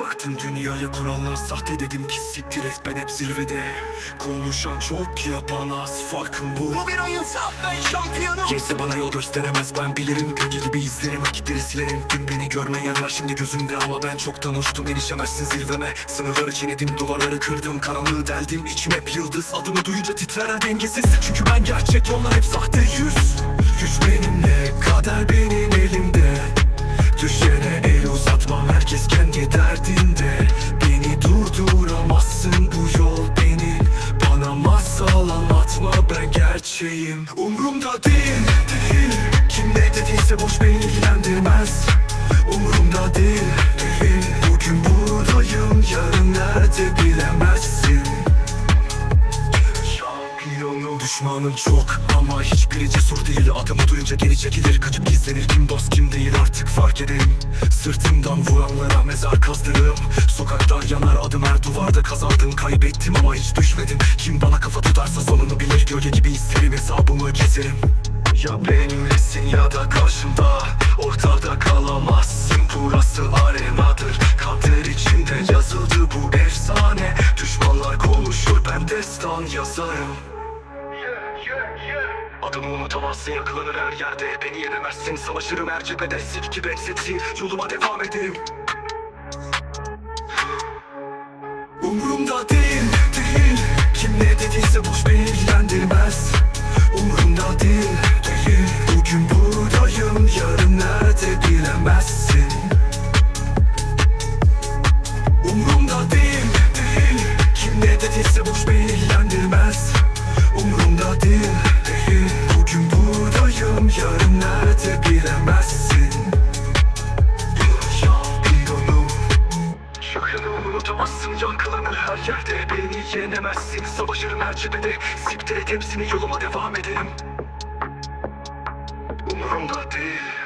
Baktım dünyaya kurallar sahte dedim ki siktir et ben hep zirvede. Konuşan çok yapan az farkım bu. Bu bir oyun ben şampiyonum Kimse bana yol gösteremez ben bilirim. Gölge gibi izlerim vakitleri silerim. Dün beni görmeyenler şimdi gözümde. Ama ben çoktan uçtum erişemezsin zirveme. Sınırları çiğnedim duvarları kırdım Karanlığı deldim. İçim hep yıldız Adımı duyunca titrer dengesiz. Çünkü ben gerçek onlar hep sahte. Yüz Güç benimle kendi derdinde Beni durduramazsın. Bu yol benim Bana masal anlatma. Ben gerçeğim. Umrumda değil, değil. Kim ne dediyse boş beni ilgilendirmez Düşmanım çok ama hiçbiri cesur değil. Adımı duyunca geri çekilir kaçıp gizlenir. Kim dost kim değil artık fark ederim Sırtımdan vuranlara mezar kazdırırım. Sokaklar yanar adım her duvarda kazandım. Kaybettim ama hiç düşmedim. Kim bana kafa tutarsa sonunu bilir. Gölge gibi isterim hesabımı keserim Ya benimlesin ya da karşımda. Ortada kalamazsın. Burası arenadır. Kader içinde yazıldı bu efsane. Düşmanlar konuşur ben destan yazarım Adımı unutamazsın yakılanır her yerde. Beni yenemezsin savaşırım her cephede. Silki benzetsin yoluma devam ederim Umurumda değil, değil. Kim ne dediyse boş beni Bugün buradayım. Yarın nerede bilemezsin. Şampiyonum Şakrını unutamazsın. Yankılanır her yerde. Beni yenemezsin. Savaşırım her cephede. Siktir yoluma devam ederim Umurumda değil